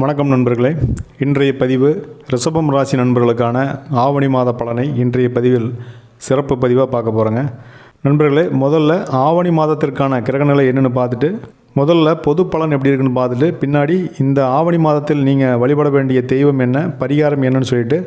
வணக்கம் நண்பர்களே. இன்றைய பதிவு ரிஷபம் ராசி நண்பர்களுக்கான ஆவணி மாத பலனை இன்றைய பதிவில் சிறப்பு பதிவாக பார்க்க போகிறேங்க நண்பர்களே முதல்ல ஆவணி மாதத்திற்கான கிரகநிலை என்னென்னு பார்த்துட்டு முதல்ல பொது பலன் எப்படி இருக்குன்னு பார்த்துட்டு பின்னாடி இந்த ஆவணி மாதத்தில் நீங்கள் வழிபட வேண்டிய தெய்வம் என்ன பரிகாரம் என்னன்னு சொல்லிட்டு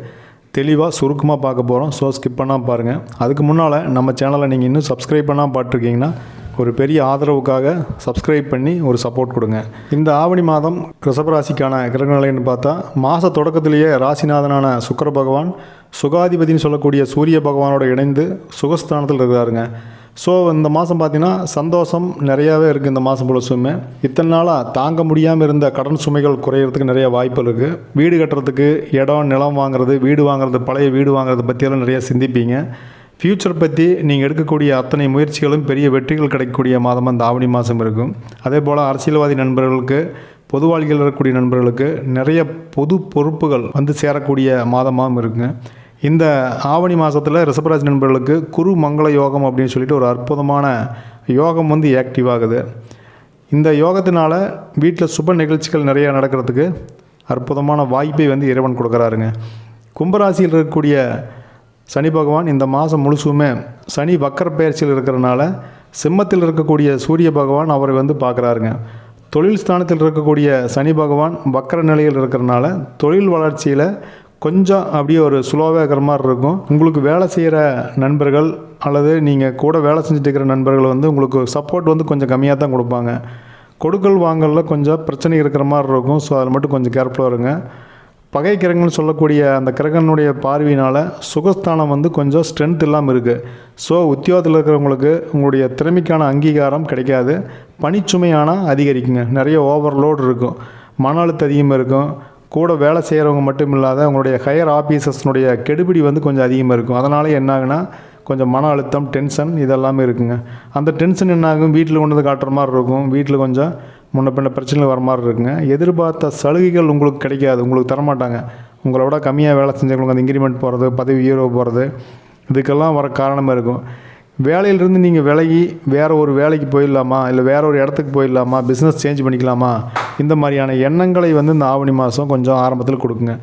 தெளிவாக சுருக்கமாக பார்க்க போகிறோம் ஸோ ஸ்கிப் பண்ணால் பாருங்கள் அதுக்கு முன்னால் நம்ம சேனலை நீங்கள் இன்னும் சப்ஸ்கிரைப் பண்ணால் பார்த்துருக்கீங்கன்னா ஒரு பெரிய ஆதரவுக்காக சப்ஸ்கிரைப் பண்ணி ஒரு சப்போர்ட் கொடுங்க. இந்த ஆவணி மாதம் ரிஷபராசிக்கான கிரகநிலைன்னு பார்த்தா மாத தொடக்கத்திலேயே ராசிநாதனான சுக்கர பகவான் சுகாதிபதினு சொல்லக்கூடிய சூரிய பகவானோட இணைந்து சுகஸ்தானத்தில் இருக்கிறாருங்க ஸோ இந்த மாதம் பார்த்தீங்கன்னா சந்தோஷம் நிறையாவே இருக்குது இந்த மாதம் முழுசுமே இத்தனை நாளாக தாங்க முடியாமல் இருந்த கடன் சுமைகள் குறையிறதுக்கு நிறைய வாய்ப்பு இருக்குது வீடு கட்டுறதுக்கு இடம் நிலம் வாங்குறது வீடு வாங்குறது பழைய வீடு வாங்குறது பற்றியெல்லாம் நிறையா சிந்திப்பீங்க. ஃப்யூச்சர் பற்றி நீங்கள் எடுக்கக்கூடிய அத்தனை முயற்சிகளும் பெரிய வெற்றிகள் கிடைக்கக்கூடிய மாதம் அந்த ஆவணி மாதம் இருக்கும். அதே போல் அரசியல்வாதி நண்பர்களுக்கு பொது இருக்கக்கூடிய நண்பர்களுக்கு நிறைய பொது பொறுப்புகள் வந்து சேரக்கூடிய மாதமாகவும் இருக்குங்க இந்த ஆவணி மாதத்தில் ரிஷபராசி நண்பர்களுக்கு குரு மங்கள யோகம் அப்படின்னு சொல்லிட்டு ஒரு அற்புதமான யோகம் வந்து ஆக்டிவ் ஆகுது. இந்த யோகத்தினால வீட்டில் சுப நிகழ்ச்சிகள் நிறையா நடக்கிறதுக்கு அற்புதமான வாய்ப்பை வந்து இறைவன் கொடுக்குறாருங்க. கும்பராசியில் இருக்கக்கூடிய சனி பகவான் இந்த மாதம் முழுசுமே சனி வக்கர பயிற்சியில் இருக்கிறனால சிம்மத்தில் இருக்கக்கூடிய சூரிய பகவான் அவரை வந்து பார்க்குறாருங்க. தொழில் ஸ்தானத்தில் இருக்கக்கூடிய சனி பகவான் வக்கர நிலையில் இருக்கிறனால தொழில் வளர்ச்சியில் கொஞ்சம் அப்படியே ஒரு ஸ்லோவாக இருக்கிற மாதிரி இருக்கும். உங்களுக்கு வேலை செய்கிற நண்பர்கள் அல்லது நீங்கள் கூட வேலை செஞ்சுட்டு இருக்கிற நண்பர்கள் வந்து உங்களுக்கு சப்போர்ட் வந்து கொஞ்சம் கம்மியாக தான் கொடுப்பாங்க. கொடுக்கல் வாங்கலில் கொஞ்சம் பிரச்சனை இருக்கிற மாதிரி இருக்கும். ஸோ அதில் மட்டும் கொஞ்சம் கேர்ஃபுல்லாக இருங்க. பகை கிரகங்கள்னு சொல்லக்கூடிய அந்த கிரகனுடைய பார்வையினால் சுகஸ்தானம் வந்து கொஞ்சம் ஸ்ட்ரென்த் இல்லாமல் இருக்குது ஸோ உத்தியோகத்தில் இருக்கிறவங்களுக்கு உங்களுடைய திறமைக்கான அங்கீகாரம் கிடைக்காது. பணிச்சுமையானால் அதிகரிக்குங்க. நிறைய ஓவர்லோடு இருக்கும். மன அழுத்தம் அதிகமாக இருக்கும். கூட வேலை செய்கிறவங்க மட்டும் இல்லாத உங்களுடைய ஹையர் ஆஃபீஸர்ஸ்னுடைய கெடுபிடி வந்து கொஞ்சம் அதிகமாக இருக்கும். அதனால் என்ன ஆகுனா கொஞ்சம் மன அழுத்தம் டென்ஷன் இதெல்லாமே இருக்குங்க. அந்த டென்ஷன் என்னாகும்? வீட்டில் கொண்டு வந்து காட்டுற மாதிரி இருக்கும். வீட்டில் கொஞ்சம் முன்ன பின்ன பிரச்சனை வர மாதிரி இருக்குங்க. எதிர்பார்த்த சலுகைகள் உங்களுக்கு கிடைக்காது. உங்களுக்கு தரமாட்டாங்க. உங்களோட கம்மியாக வேலை செஞ்சவங்களுக்கு அந்த இன்க்ரிமெண்ட் போகிறது பதவி உயர்வு போகிறது இதுக்கெல்லாம் வர காரணமாக இருக்கும். வேலையிலிருந்து நீங்கள் விலகி வேறு ஒரு வேலைக்கு போயிடலாமா? இல்லை வேறு ஒரு இடத்துக்கு போயிடலாமா? பிஸ்னஸ் சேஞ்ச் பண்ணிக்கலாமா? இந்த மாதிரியான எண்ணங்களை வந்து இந்த ஆவணி மாதம் கொஞ்சம் ஆரம்பத்தில் கொடுக்குங்க.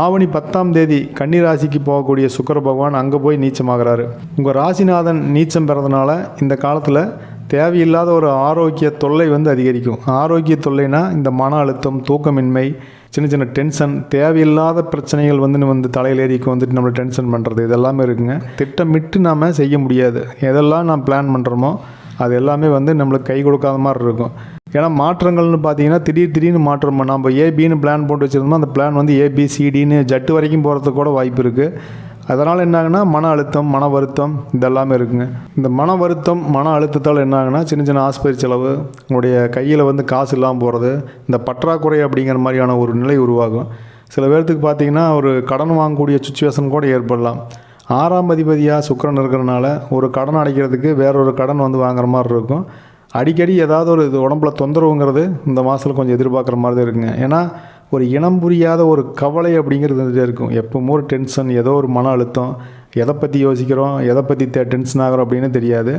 ஆவணி பத்தாம் தேதி கன்னி ராசிக்கு போகக்கூடிய சுக்கர பகவான் அங்கே போய் நீச்சமாகிறாரு. உங்கள் ராசிநாதன் நீச்சம் பெறதுனால இந்த காலத்தில் தேவையில்லாத ஒரு ஆரோக்கிய தொல்லை வந்து அதிகரிக்கும். ஆரோக்கிய தொல்லைனா இந்த மன அழுத்தம் தூக்கமின்மை சின்ன சின்ன டென்ஷன் தேவையில்லாத பிரச்சனைகள் வந்து வந்து தலையில் ஏறிக்கு வந்துட்டு நம்மளை டென்ஷன் பண்ணுறது இதெல்லாமே இருக்குங்க. திட்டமிட்டு நாம் செய்ய முடியாது. எதெல்லாம் நாம் பிளான் பண்ணுறோமோ அது எல்லாமே வந்து நம்மளுக்கு கை கொடுக்காத மாதிரி இருக்கும். ஏன்னா மாற்றங்கள்னு பார்த்தீங்கன்னா திடீர் திடீர்னு மாற்றம் நம்ம ஏபின்னு பிளான் போட்டு வச்சுருந்தோம் அந்த பிளான் வந்து ஏபிசிடின்னு ஜட்டு வரைக்கும் போகிறதுக்கு கூட வாய்ப்பு இருக்குது அதனால் என்ன மன அழுத்தம் மன வருத்தம் இதெல்லாமே இருக்குங்க. இந்த மன வருத்தம் மன அழுத்தத்தால் என்னாகுன்னா சின்ன சின்ன ஆஸ்பத்திரி செலவு உங்களுடைய கையில் வந்து காசு இல்லாமல் போகிறது இந்த பற்றாக்குறை அப்படிங்கிற மாதிரியான ஒரு நிலை உருவாகும். சில பேர்த்துக்கு பார்த்தீங்கன்னா ஒரு கடன் வாங்கக்கூடிய சுச்சுவேஷன் கூட ஏற்படலாம். ஆறாம் அதிபதியாக சுக்கரன் இருக்கிறனால ஒரு கடன் அடைக்கிறதுக்கு வேறொரு கடன் வந்து வாங்குற மாதிரி இருக்கும். அடிக்கடி ஏதாவது ஒரு இது உடம்புல தொந்தரவுங்கிறது இந்த மாதத்தில் கொஞ்சம் எதிர்பார்க்குற மாதிரி தான் இருக்குங்க. ஏன்னா ஒரு இனம் புரியாத ஒரு கவலை அப்படிங்கிறது வந்துட்டே இருக்கும். எப்பவும் ஒரு டென்ஷன் ஏதோ ஒரு மன அழுத்தம். எதை பற்றி யோசிக்கிறோம்? எதை பற்றி டென்ஷன் ஆகிறோம் அப்படின்னு தெரியாது.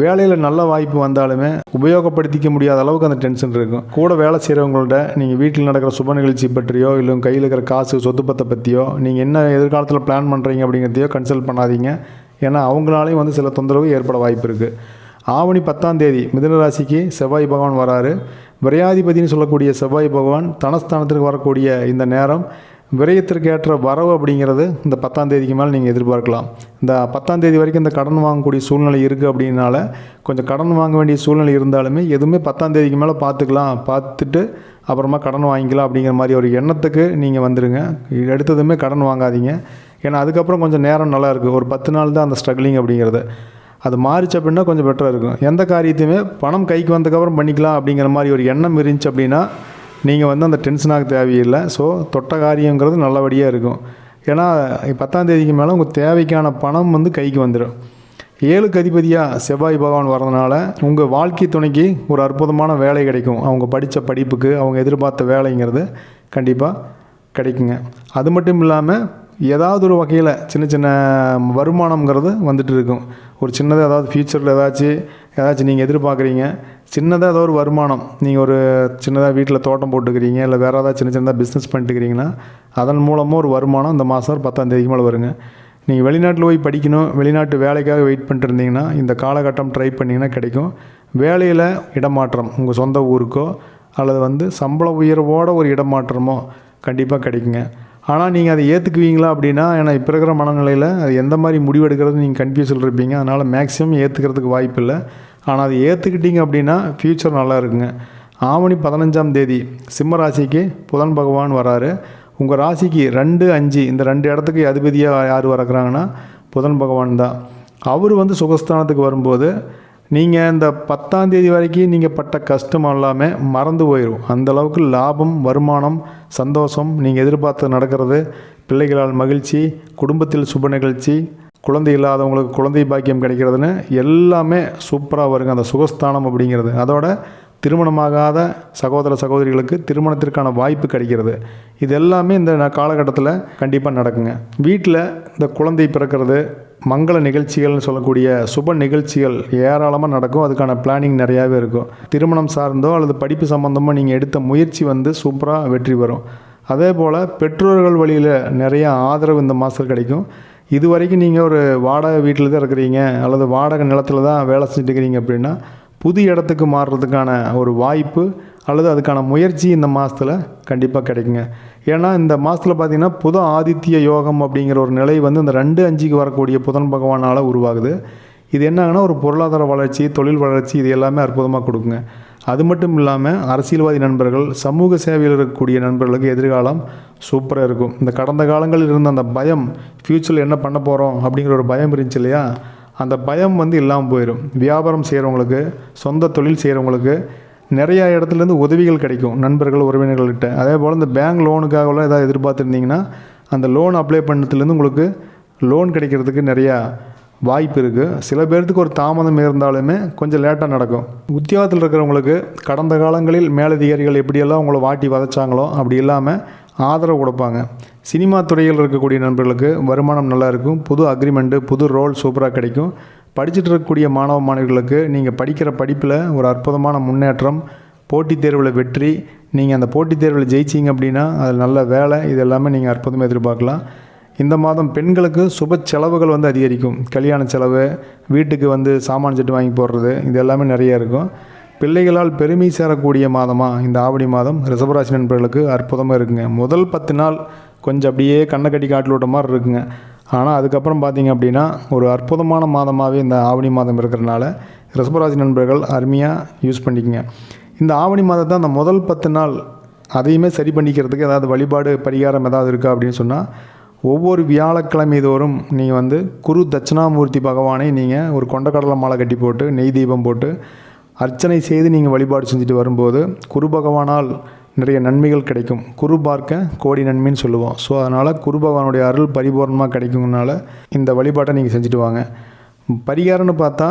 வேலையில் நல்ல வாய்ப்பு வந்தாலுமே உபயோகப்படுத்திக்க முடியாத அளவுக்கு அந்த டென்ஷன் இருக்கும். கூட வேலை செய்கிறவங்கள்ட்ட நீங்கள் வீட்டில் நடக்கிற சுப நிகழ்ச்சி பற்றியோ இல்லை கையில் இருக்கிற காசு சொத்து பத்தை பற்றியோ நீங்கள் என்ன எதிர்காலத்தில் பிளான் பண்ணுறீங்க அப்படிங்கிறதையோ கன்சல்ட் பண்ணாதீங்க. ஏன்னா அவங்களாலையும் வந்து சில தொந்தரவு ஏற்பட வாய்ப்பு இருக்குது ஆவணி பத்தாம் தேதி மிதனராசிக்கு செவ்வாய் பகவான் வராரு. விரையாதிபதினு சொல்லக்கூடிய செவ்வாய் பகவான் தனஸ்தானத்திற்கு வரக்கூடிய இந்த நேரம் விரயத்திற்கு ஏற்ற வரவு அப்படிங்கிறது இந்த பத்தாம் தேதிக்கு மேலே நீங்கள் எதிர்பார்க்கலாம். இந்த பத்தாம் தேதி வரைக்கும் இந்த கடன் வாங்கக்கூடிய சூழ்நிலை இருக்குது அப்படின்னால கொஞ்சம் கடன் வாங்க வேண்டிய சூழ்நிலை இருந்தாலுமே எதுவுமே பத்தாம் தேதிக்கு மேலே பார்த்துக்கலாம். பார்த்துட்டு அப்புறமா கடன் வாங்கிக்கலாம் அப்படிங்கிற மாதிரி ஒரு எண்ணத்துக்கு நீங்கள் வந்துடுங்க எடுத்ததுமே கடன் வாங்காதீங்க. ஏன்னா அதுக்கப்புறம் கொஞ்சம் நேரம் நல்லா இருக்குது ஒரு பத்து நாள் தான் அந்த ஸ்ட்ரகிளிங் அப்படிங்கிறது. அது மாறிச்சு அப்படின்னா கொஞ்சம் பெட்டராக இருக்கும். எந்த காரியத்தையுமே பணம் கைக்கு வந்ததுக்கப்புறம் பண்ணிக்கலாம் அப்படிங்கிற மாதிரி ஒரு எண்ணம் இருந்துச்சு அப்படின்னா நீங்கள் வந்து அந்த டென்ஷனாக தேவையில்லை. ஸோ தொட்ட காரியங்கிறது நல்லபடியாக இருக்கும். ஏன்னா பத்தாம் தேதிக்கு மேலே உங்கள் தேவைக்கான பணம் வந்து கைக்கு வந்துடும் ஏழுக்கு அதிபதியாக செவ்வாய் பகவான் வரதுனால உங்கள் வாழ்க்கை துணைக்கு ஒரு அற்புதமான வேலை கிடைக்கும். அவங்க படித்த படிப்புக்கு அவங்க எதிர்பார்த்த வேலைங்கிறது கண்டிப்பாக கிடைக்குங்க. அது மட்டும் இல்லாமல் ஏதாவது ஒரு வகையில் சின்ன சின்ன வருமானம்ங்கிறது வந்துட்டு இருக்கும். ஒரு சின்னதாக ஏதாவது ஃப்யூச்சரில் ஏதாச்சும் ஏதாச்சும் நீங்கள் எதிர்பார்க்குறீங்க. சின்னதாக ஏதோ ஒரு வருமானம். நீங்கள் ஒரு சின்னதாக வீட்டில் தோட்டம் போட்டுக்கிறீங்க இல்லை வேறு ஏதாவது சின்ன சின்னதாக பிஸ்னஸ் பண்ணிட்டுக்கிறீங்கன்னா அதன் மூலமாக ஒரு வருமானம் இந்த மாதம் ஒரு பத்தாம் தேதிக்கு மேலே வருங்க. நீங்கள் வெளிநாட்டில் போய் படிக்கணும் வெளிநாட்டு வேலைக்காக வெயிட் பண்ணிட்டு இருந்தீங்கன்னா இந்த காலகட்டம் ட்ரை பண்ணிங்கன்னா கிடைக்கும். வேலையில் இடமாற்றம் உங்கள் சொந்த ஊருக்கோ அல்லது வந்து சம்பள உயர்வோட ஒரு இடமாற்றமோ கண்டிப்பாக கிடைக்குங்க. ஆனால் நீங்கள் அதை ஏற்றுக்குவீங்களா அப்படின்னா ஏன்னா இப்போ இருக்கிற மனநிலையில் அது எந்த மாதிரி முடிவெடுக்கிறது நீங்கள் கன்ஃபியூஸில் இருப்பீங்க. அதனால் மேக்ஸிமம் ஏற்றுக்கிறதுக்கு வாய்ப்பு இல்லை. ஆனால் அதை ஏற்றுக்கிட்டீங்க அப்படின்னா ஃப்யூச்சர் நல்லா இருக்குங்க. ஆவணி பதினஞ்சாம் தேதி சிம்ம ராசிக்கு புதன் பகவான் வராரு. உங்கள் ராசிக்கு ரெண்டு அஞ்சு இந்த ரெண்டு இடத்துக்கு அதிபதியாக யார் வரக்குறாங்கன்னா புதன் பகவான் தான். அவர் வந்து சுகஸ்தானத்துக்கு வரும்போது நீங்கள் இந்த பத்தாம் தேதி வரைக்கும் நீங்கள் பட்ட கஷ்டம் எல்லாமே மறந்து போயிடும் அந்தளவுக்கு லாபம் வருமானம் சந்தோஷம் நீங்கள் எதிர்பார்த்து நடக்கிறது. பிள்ளைகளால் மகிழ்ச்சி குடும்பத்தில் சுப நிகழ்ச்சி குழந்தை இல்லாதவங்களுக்கு குழந்தை பாக்கியம் கிடைக்கிறதுன்னு எல்லாமே சூப்பராக வருங்க. அந்த சுகஸ்தானம் அப்படிங்கிறது. அதோட திருமணமாகாத சகோதர சகோதரிகளுக்கு திருமணத்திற்கான வாய்ப்பு கிடைக்கிறது. இது எல்லாமே இந்த காலகட்டத்தில் கண்டிப்பாக நடக்குங்க. வீட்டில் இந்த குழந்தை பிறக்கிறது மங்கள நிகழ்ச்சிகள்னு சொல்லக்கூடிய சுப நிகழ்ச்சிகள் ஏராளமாக நடக்கும். அதுக்கான பிளானிங் நிறையாவே இருக்கும். திருமணம் சார்ந்தோ அல்லது படிப்பு சம்மந்தமோ நீங்கள் எடுத்த முயற்சி வந்து சூப்பராக வெற்றி பெறும். அதே போல் பெற்றோர்கள் வழியில் நிறைய ஆதரவு இந்த மாதத்தில் கிடைக்கும். இது வரைக்கும் நீங்கள் ஒரு வாடகை வீட்டில் தான் இருக்கிறீங்க அல்லது வாடகை நிலத்தில் தான் வேலை செஞ்சுட்டு இருக்கிறீங்க அப்படின்னா புது இடத்துக்கு மாறுறதுக்கான ஒரு வாய்ப்பு அல்லது அதுக்கான முயற்சி இந்த மாதத்தில் கண்டிப்பாக கிடைக்குங்க. ஏன்னா இந்த மாதத்தில் பார்த்தீங்கன்னா புது ஆதித்ய யோகம் அப்படிங்கிற ஒரு நிலை வந்து இந்த ரெண்டு அஞ்சுக்கு வரக்கூடிய புதன் பகவானால் உருவாகுது. இது என்னங்கன்னா ஒரு பொருளாதார வளர்ச்சி தொழில் வளர்ச்சி இது எல்லாமே அற்புதமாக கொடுக்குங்க. அது மட்டும் இல்லாமல் அரசியல்வாதி நண்பர்கள் சமூக சேவையில் இருக்கக்கூடிய நண்பர்களுக்கு எதிர்காலம் சூப்பராக இருக்கும். இந்த கடந்த காலங்களில் இருந்த அந்த பயம் ஃப்யூச்சரில் என்ன பண்ண போகிறோம் அப்படிங்கிற ஒரு பயம் இருந்துச்சு இல்லையா? அந்த பயம் வந்து இல்லாமல் போயிடும் வியாபாரம் செய்கிறவங்களுக்கு சொந்த தொழில் செய்கிறவங்களுக்கு நிறையா இடத்துலேருந்து உதவிகள் கிடைக்கும் நண்பர்கள் உறவினர்கள்கிட்ட. அதே போல் இந்த பேங்க் லோனுக்காகலாம் எதாவது எதிர்பார்த்துருந்தீங்கன்னா அந்த லோன் அப்ளை பண்ணதுலேருந்து உங்களுக்கு லோன் கிடைக்கிறதுக்கு நிறையா வாய்ப்பு இருக்குது சில பேர்த்துக்கு ஒரு தாமதம் இருந்தாலுமே கொஞ்சம் லேட்டாக நடக்கும். உத்தியோகத்தில் இருக்கிறவங்களுக்கு கடந்த காலங்களில் மேலதிகாரிகள் எப்படியெல்லாம் உங்களை வாட்டி வதைச்சாங்களோ அப்படி இல்லாமல் ஆதரவு கொடுப்பாங்க. சினிமா துறையில் இருக்கக்கூடிய நண்பர்களுக்கு வருமானம் நல்லாயிருக்கும் புது அக்ரிமெண்ட்டு புது ரோல் சூப்பராக கிடைக்கும். படிச்சுட்டு இருக்கக்கூடிய மாணவ மாணவிகளுக்கு நீங்கள் படிக்கிற படிப்பில் ஒரு அற்புதமான முன்னேற்றம் போட்டித் தேர்வில் வெற்றி நீங்கள் அந்த போட்டித் தேர்வில் ஜெயிச்சிங்க அப்படின்னா அதில் நல்ல வேலை. இது எல்லாமே நீங்கள் அற்புதமாக எதிர்பார்க்கலாம். இந்த மாதம் பெண்களுக்கு சுப செலவுகள் வந்து அதிகரிக்கும். கல்யாண செலவு வீட்டுக்கு வந்து சாமான் செட்டு வாங்கி போடுறது இது எல்லாமே நிறைய இருக்கும். பிள்ளைகளால் பெருமை சேரக்கூடிய மாதமாக இந்த ஆவணி மாதம்? ரிசர்வராசி நண்பர்களுக்கு அற்புதமாக இருக்குங்க. முதல் பத்து நாள் கொஞ்சம் அப்படியே கண்ணை கட்டி காட்டில் விட்ட மாதிரி இருக்குங்க. ஆனால் அதுக்கப்புறம் பார்த்தீங்க அப்படின்னா ஒரு அற்புதமான மாதமாகவே இந்த ஆவணி மாதம் இருக்கிறனால ரிஷபராசி நண்பர்கள் அருமையாக யூஸ் பண்ணிக்கங்க. இந்த ஆவணி மாதத்தை அந்த முதல் பத்து நாள் அதையுமே சரி பண்ணிக்கிறதுக்கு ஏதாவது வழிபாடு பரிகாரம் ஏதாவது இருக்கா அப்படின்னு சொன்னால் ஒவ்வொரு வியாழக்கிழமை தோறும் நீங்கள் வந்து குரு தட்சிணாமூர்த்தி பகவானை நீங்கள் ஒரு கொண்டக்கடலை மாலை கட்டி போட்டு நெய் தீபம் போட்டு அர்ச்சனை செய்து நீங்கள் வழிபாடு செஞ்சுட்டு வரும்போது குரு பகவானால் நிறைய நன்மைகள் கிடைக்கும். குரு பார்க்க கோடி நன்மைன்னு சொல்லுவோம். ஸோ அதனால் குரு பகவானுடைய அருள் பரிபூர்ணமாக கிடைக்குங்கனால இந்த வழிபாட்டை நீங்கள் செஞ்சுட்டு வாங்க. பரிகாரம்னு பார்த்தா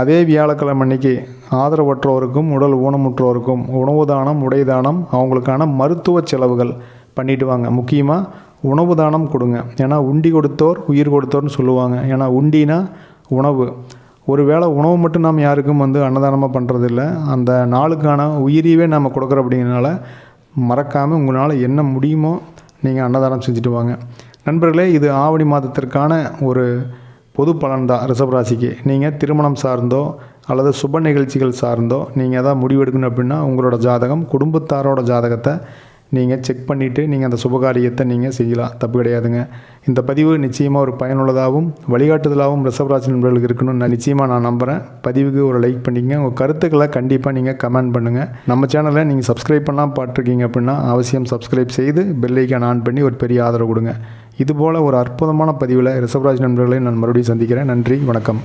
அதே வியாழக்கிழமை அன்னைக்கு ஆதரவற்றோருக்கும் உடல் ஊனமுற்றோருக்கும் உணவு தானம் உடை தானம் அவங்களுக்கான மருத்துவ செலவுகள் பண்ணிட்டு வாங்க. முக்கியமாக உணவு தானம் கொடுங்க. ஏன்னா உண்டி கொடுத்தோர் உயிர் கொடுத்தோர்னு சொல்லுவாங்க. ஏன்னா உண்டினா உணவு. ஒரு வேளை உணவு மட்டும் நாம் யாருக்கும் வந்து அன்னதானமாக பண்ணுறதில்ல அந்த நாளுக்கான உயிரியவே நம்ம கொடுக்குறோம் அப்படிங்கிறனால மறக்காமல் உங்களால் என்ன முடியுமோ நீங்கள் அன்னதானம் செஞ்சுட்டு வாங்க. நண்பர்களே இது ஆவணி மாதத்திற்கான ஒரு பொது பலன் தான் ரிஷபராசிக்கு நீங்கள் திருமணம் சார்ந்தோ அல்லது சுப நிகழ்ச்சிகள் சார்ந்தோ நீங்கள் எதாவது முடிவெடுக்கணும் அப்படின்னா உங்களோட ஜாதகம் குடும்பத்தாரோட ஜாதகத்தை நீங்கள் செக் பண்ணிவிட்டு நீங்கள் அந்த சுபகாரியத்தை நீங்கள் செய்யலாம். தப்பு கிடையாதுங்க. இந்த பதிவு நிச்சயமாக ஒரு பயனுள்ளதாகவும் வழிகாட்டுதலாகவும் ரிஷபராசி நண்பர்களுக்கு இருக்கணும்னு நான் நிச்சயமாக நான் நம்புகிறேன் பதிவுக்கு ஒரு லைக் பண்ணிங்க உங்கள் கருத்துக்களை கண்டிப்பாக நீங்கள் கமெண்ட் பண்ணுங்கள் நம்ம சேனலை நீங்கள் சப்ஸ்கிரைப் பண்ணலாம் பார்த்துருக்கீங்க அப்படின்னா அவசியம் சப்ஸ்கிரைப் செய்து பெல்லைக்கான் ஆன் பண்ணி ஒரு பெரிய ஆதரவு கொடுங்க. இதுபோல் ஒரு அற்புதமான பதிவில் ரிசவராஜ் நண்பர்களை நான் மறுபடியும் சந்திக்கிறேன். நன்றி வணக்கம்.